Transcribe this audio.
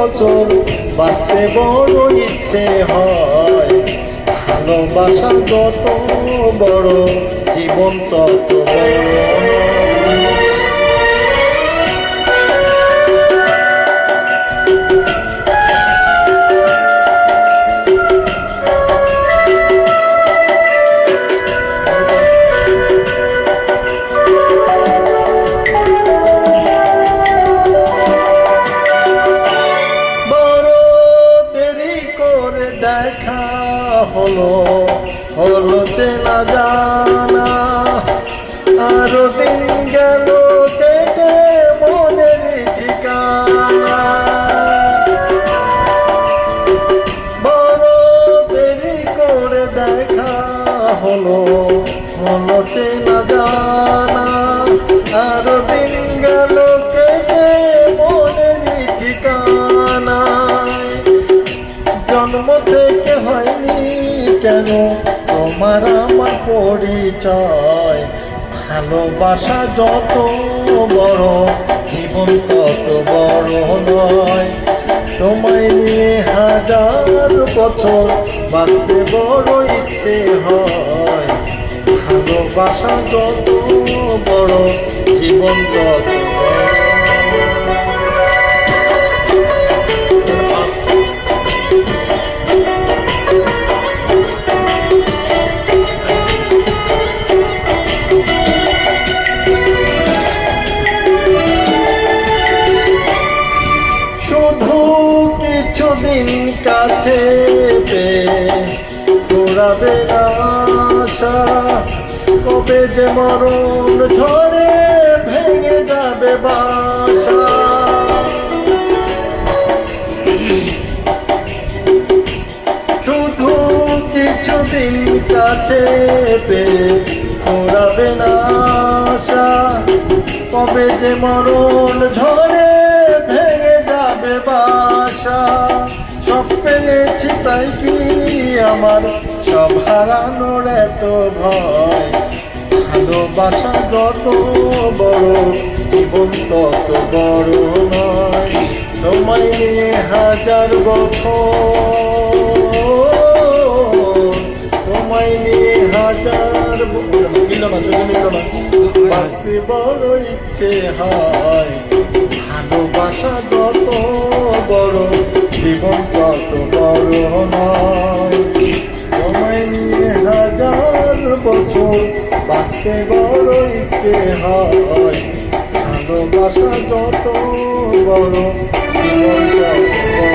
বছর বাঁচতে বড় ইচ্ছে হয়। ভালোবাসা যত বড় জীবন তত বড় দেখা হলো হলো চেনা জানা। আরও দিন গেল কেটে মনের ঠিকানা। বড় দেরি করে দেখা হলো হলো চেনা জানা। জন্ম থেকে হয়নি কেন? তোমার আমার পরিচয়, ভালোবাসা যত বড়, জীবন তত বড় নয়। তোমায় নিয়ে হাজার বছর বাঁচতে বড় ইচ্ছে হয়। ভালোবাসা যত বড়, জীবন তত বড়। কিছুদিন কাছে পেয়ে ঘোরাবে না আশা। কবে যে মরণ ঝরে ভেঙে যাবে বাসা। শুধু কিছুদিন কাছে পেয়ে ঘোরাবে না আশা। কবে যে মরণ ঝরে সব পেয়েছি তাই কি আমার? সব হারানোর এত ভয়। ভালোবাসা যত বড় জীবন তত বড় নয়। তোমায় নিয়ে হাজার বছর। তোমায় নিয়ে হাজার বাঁচতে বড় ইচ্ছে হয়। ভালোবাসা যত বড় জীবন কত বড় নয়। তোমায় নিয়ে হাজার বছর বাঁচতে বড় ইচ্ছে হয় ভালোবাসা যত বড় জীবন কত বড়